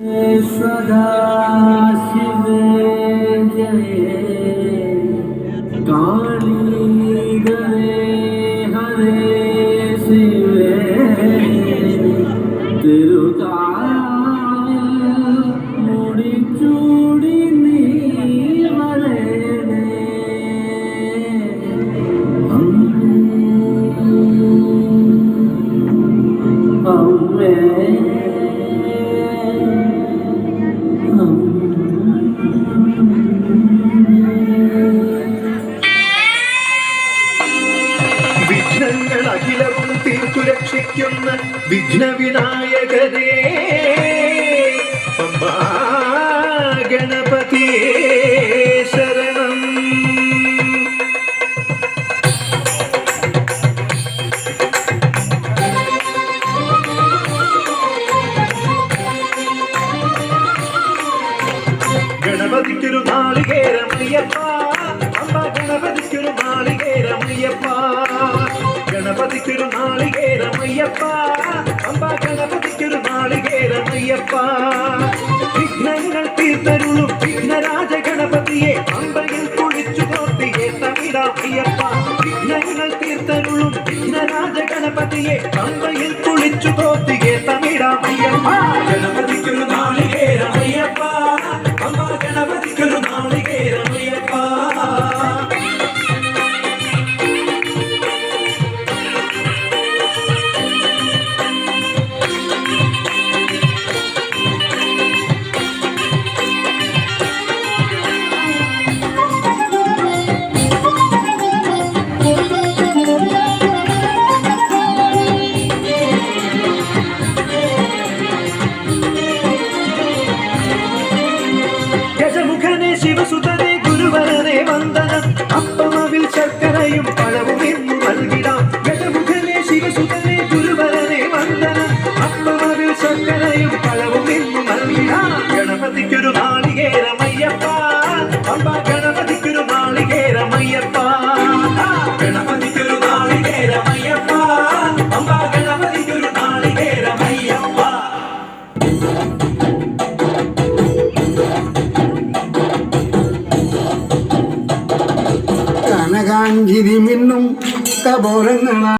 सदा शिव जय। काली गरे हरे शिवे രക്ഷിക്കുന്ന വിഘ്നവിനായകരേ പമ്പാ ഗണപതിയേ ശരണം ഗണപതിക്കൊരു നാളികേരമയ്യപ്പ അമ്മ ഗണപതിക്കൊരു கணபதி திருநாளிகே ரமையப்பா அம்பா கணபதி திருநாளிகே ரமையப்பா விக்னங்கள் தீர்த்தருளும் விக்னராஜ கணபதியே அம்பையில் குளிச்சு போர்த்தியே தமிழா ஐயப்பா விக்னங்கள் தீர்த்தருளும் விக்னராஜ கணபதியே அம்பையில் குளிச்சு போர்த்தியே കാഞ്ചിരി മിന്നും കബോലങ്ങളാണ്